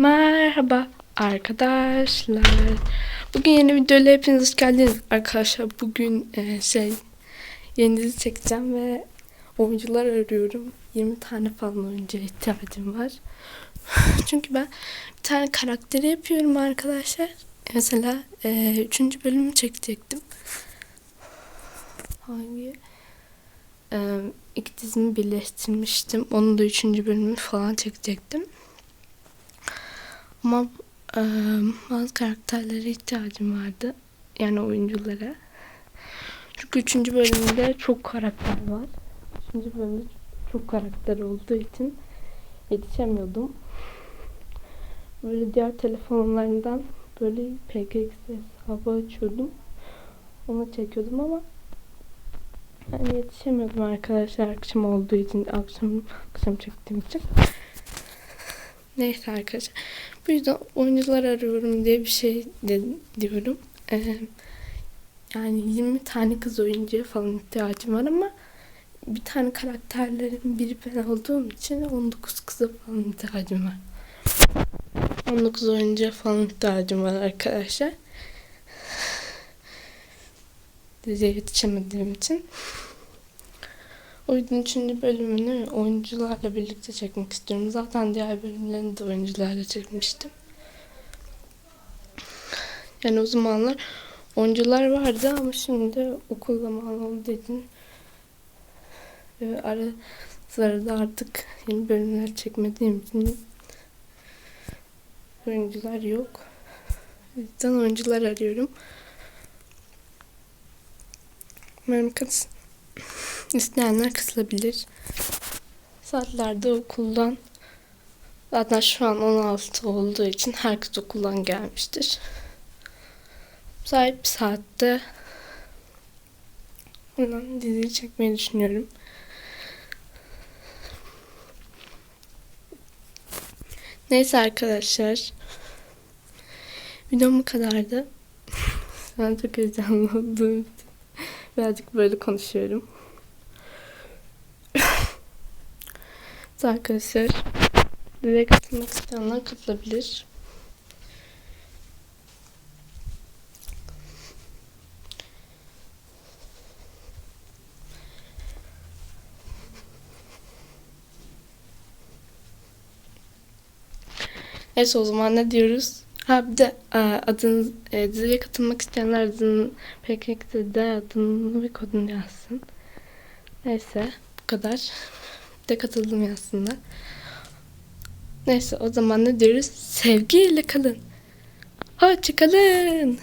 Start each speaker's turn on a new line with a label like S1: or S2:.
S1: Merhaba arkadaşlar. Bugün yeni videoyla hepiniz hoş geldiniz arkadaşlar. Bugün e, şey yeni dizi çekeceğim ve oyuncular arıyorum. 20 tane falan oyuncuya ihtiyacım var. Çünkü ben bir tane karakteri yapıyorum arkadaşlar. Mesela e, 3. bölümü çekecektim. Hangi? E, iki dizimi birleştirmiştim. Onun da 3. bölümünü falan çekecektim. Ama e, bazı karakterlere ihtiyacım vardı. Yani oyunculara. Çünkü üçüncü bölümde çok karakter var. Üçüncü bölümde çok karakter olduğu için yetişemiyordum. Böyle diğer telefonlarından böyle PKX hesabı açıyordum. Onu çekiyordum ama yani yetişemiyordum arkadaşlar akşam olduğu için akşam akşam çektiğim için. Neyse arkadaşlar. Bu yüzden oyuncular arıyorum diye bir şey de, diyorum. Ee, yani 20 tane kız oyuncuya falan ihtiyacım var ama bir tane karakterlerin biri ben olduğum için 19 kıza falan ihtiyacım var. 19 oyuncuya falan ihtiyacım var arkadaşlar. Diziye yetişemediğim için. O yüzden üçüncü bölümünü oyuncularla birlikte çekmek istiyorum. Zaten diğer bölümlerini de oyuncularla çekmiştim. Yani o zamanlar oyuncular vardı ama şimdi okul zamanı olduğu için e, ara sırada artık yeni bölümler çekmediğim için oyuncular yok. O oyuncular arıyorum. Umarım kız İsteyenler kısılabilir. Saatlerde okuldan zaten şu an 16 olduğu için herkes okuldan gelmiştir. Sahip bir saatte ondan diziyi çekmeyi düşünüyorum. Neyse arkadaşlar. Videom bu kadardı. Ben çok heyecanlı için birazcık böyle konuşuyorum. Arkadaşlar diziye katılmak isteyenler katılabilir. Neyse o zaman ne diyoruz? Ha bir de e, adın e, diziye katılmak isteyenler adının PKX'de adını ve kodunu yazsın. Neyse bu kadar. De katıldım yazsınlar. Neyse o zaman ne diyoruz? Sevgiyle kalın. Hoşçakalın.